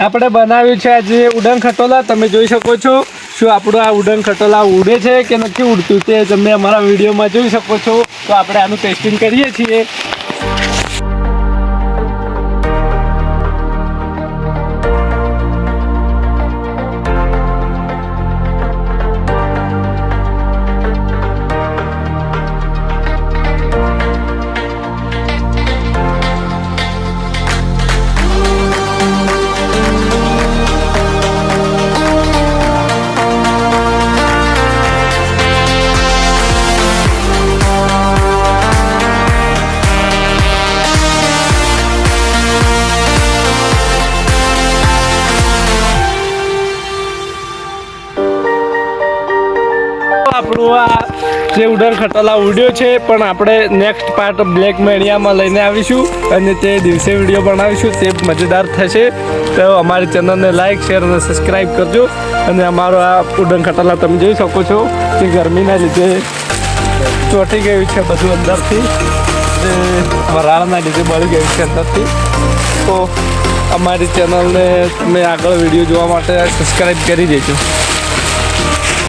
આપણે બનાવ્યું છે આજે ઉડન ખટોલા. તમે જોઈ શકો છો શું આપણું આ ઉડન ખટોલા ઉડે છે કે નથી ઉડતું તે તમે અમારા વિડીયોમાં જોઈ શકો છો. તો આપણે આનું ટેસ્ટિંગ કરીએ છીએ. આપણું આ જે ઉડર ખટોલા ઉડ્યો છે, પણ આપણે નેક્સ્ટ પાર્ટ બ્લેક મેડિયામાં લઈને આવીશું અને તે દિવસે વીડિયો બનાવીશું, તે મજેદાર થશે. તો અમારી ચેનલને લાઇક શેર અને સબસ્ક્રાઈબ કરજો. અને અમારો આ ઉડન ખટોલા તમે જોઈ શકો છો કે ગરમીના લીધે ચોટી ગયું છે બધું અંદરથી. વરાળના લીધે બળી ગયું છે અંદરથી. તો અમારી ચેનલને તમે આગળ વીડિયો જોવા માટે સબસ્ક્રાઈબ કરી દેજો.